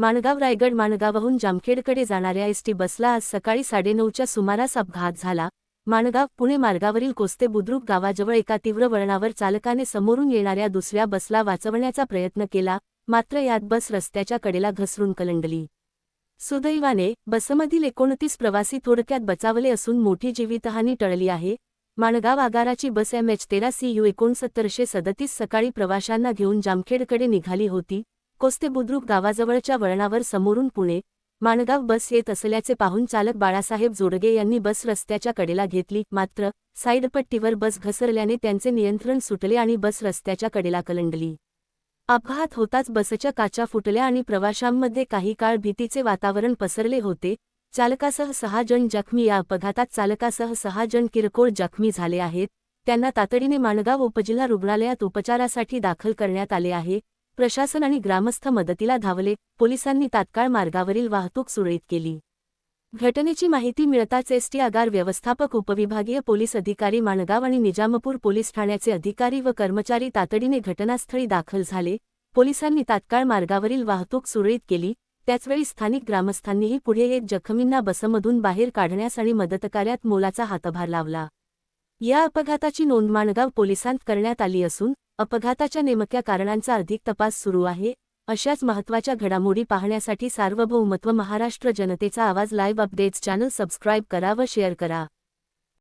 माणगाव रायगड माणगावहून जामखेडकडे जाणाऱ्या एसटी बसला आज सकाळी साडेनऊच्या सुमारास अपघात झाला. माणगाव पुणे मार्गावरील कोस्ते बुद्रुक गावाजवळ एका तीव्र वळणावर चालकाने समोरून येणाऱ्या दुसऱ्या बसला वाचवण्याचा प्रयत्न केला मात्र यात बस रस्त्याच्या कडेला घसरून कलंडली. सुदैवाने बसमधील एकोणतीस प्रवासी थोडक्यात बचावले असून मोठी जीवितहानी टळली आहे. माणगाव आगाराची बस एम एच तेरा सी यू एकोणसत्तरशे सदतीस सकाळी प्रवाशांना घेऊन जामखेडकडे निघाली होती. कोस्ते बुद्रुक गावाजवळच्या वळणावर समोरून पुणे माणगाव बस येत असल्याचे पाहून चालक बाळासाहेब जोडगे यांनी बस रस्त्याच्या कडेला घेतली मात्र साईडपट्टीवर बस घसरल्याने त्यांचे नियंत्रण सुटले आणि बस रस्त्याच्या कडेला कलंडली. अपघात होताच बसच्या काचा फुटल्या आणि प्रवाशांमध्ये काही काळ भीतीचे वातावरण पसरले होते. चालकासह सहा जण जखमी या अपघातात चालकासह सहा जण किरकोळ जखमी झाले आहेत. त्यांना तातडीने माणगाव उपजिल्हा रुग्णालयात उपचारासाठी दाखल करण्यात आले आहे. प्रशासन आणि ग्रामस्थ मदतीला धावले. पोलिसांनी तात्काळ मार्गावरील वाहतूक सुरळीत केली. घटनेची माहिती मिळताच एसटी आगार व्यवस्थापक उपविभागीय पोलीस अधिकारी माणगाव आणि निजामपूर पोलीस ठाण्याचे अधिकारी व कर्मचारी तातडीने घटनास्थळी दाखल झाले. पोलिसांनी तात्काळ मार्गावरील वाहतूक सुरळीत केली. त्याचवेळी स्थानिक ग्रामस्थांनीही पुढे येत जखमींना बसमधून बाहेर काढण्यास आणि मदतकार्यात मोलाचा हातभार लावला. या अपघाताची नोंद माणगाव पोलिसांत करण्यात आली असून अपघाताच्या नेमक्या कारणांचा अधिक तपास सुरू आहे. अशाच महत्त्वाच्या घडामोडी पाहण्यासाठी सार्वभौमत्व महाराष्ट्र जनतेचा आवाज लाईव्ह अपडेट्स चॅनल सबस्क्राईब करा व शेअर करा.